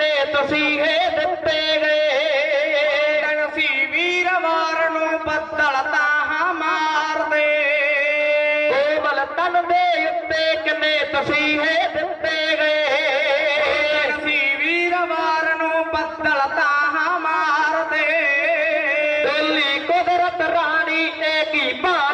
ਕਿੰਨੇ ਤਸੀਹੇ ਦਿੱਤੇ ਗਏ ਤਨਸੀ ਵੀਰਵਾਰ ਨੂੰ ਬੱਦਲ ਤਾਂ ਮਾਰਦੇ ਕੋਮਲ ਤਨ ਦੇ ਉੱਤੇ ਕਿੰਨੇ ਤਸੀਹੇ ਦਿੱਤੇ ਗਏ ਤਨਸੀ ਵੀਰਵਾਰ ਨੂੰ ਬੱਦਲ ਤਾਂ ਮਾਰਦੇ ਦਿੱਲੀ ਕੁਦਰਤ ਰਾਣੀ ਨੇ ਕੀ ਬਾਣਾ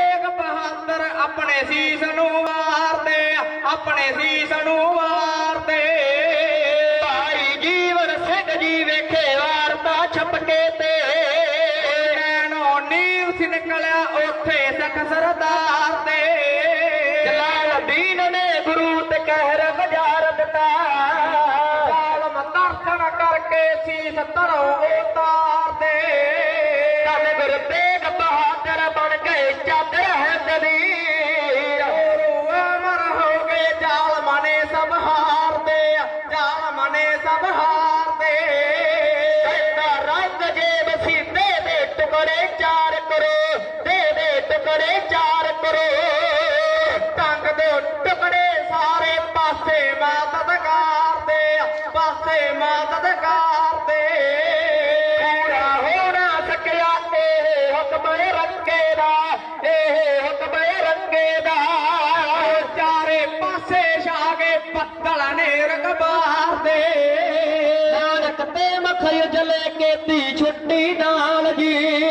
ਜੱਥੇ ਬਹਾਦਰ ਆਪਣੇ ਸੀਸ ਨੂੰ ਵਾਰਦੇ ਆਪਣੇ ਸੀਸ ਨੂੰ ਵਾਰਦੇ ਭਾਈ ਜੀਵਨ ਸਿੰਘ ਜੀ ਵੇਖੇ ਵਾਰਤਾ ਛਪਕੇ ਤੇ। ਨੈਣੋ ਨੀਵ ਸੀ ਨਿਕਲਿਆ ਉੱਥੇ ਸਿੱਖ ਸਰਦਾਰ ਦੇ ਜਲਾਲਦੀਨ ਨੇ ਗੁਰੂ ਤੇ ਕਹਿਰ ਬਜ਼ਾਰ ਦਿੱਤਾ। ਜ਼ਾਲਮ ਦਰਸ਼ਨ ਕਰਕੇ ਸੀਸ ਧਰੋ ਉਤਾਰਦੇ ਟੁਕੜੇ ਚਾਰ ਕਰੋ ਦੇ ਦੇ ਟੁਕੜੇ ਚਾਰ ਕਰੋ। ਟੰਗ ਦੇ ਟੁਕੜੇ ਸਾਰੇ ਪਾਸੇ ਮਦਦ ਕਰਦੇ ਪਾਸੇ ਮਦਦ ਕਰਦੇ ਪੂਰਾ ਹੋ ਨਾ ਸਕਿਆ ਇਹ ਹੁਕਮ ਰੰਗੇ ਦਾ, ਇਹ ਹੁਕਮ ਰੰਗੇ ਦਾ। ਚਾਰੇ ਪਾਸੇ ਛਾਗੇ ਪੱਤਲ ਨੇ ਰਗਬਾਰ ਦੇ। ਨਾਨਕ ਤੇ ਮਖਯ ਜਲੇ ਕੀਤੀ ਛੁੱਟੀ ਨਾਲ ਜੀ।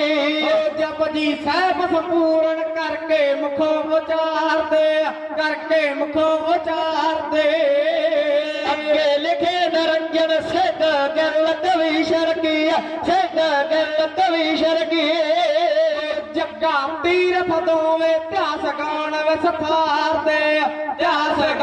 ਓ ਜਪਜੀ ਸਾਹਿਬ ਸੰਪੂਰਨ ਕਰਕੇ ਮੁਖੋਂ ਉਚਾਰਦੇ ਕਰਕੇ ਮੁਖੋਂ ਉਚਾਰਦੇ ਅੱਗੇ ਲਿਖੇ ਨਰੰਜਨ ਸਿੰਘ ਗੱਲ ਕਵੀ ਸ਼ਰਕੀ ਸਿੰਘ ਗੱਲ ਕਵੀ ਸ਼ਰਕੀ ਜੱਗਾ ਤੀਰ ਫਦੋਵੇਂ ਇਤਿਹਾਸ ਗਾਣ ਵਿਸਥਾਰਦੇ ਇਤਿਹਾਸ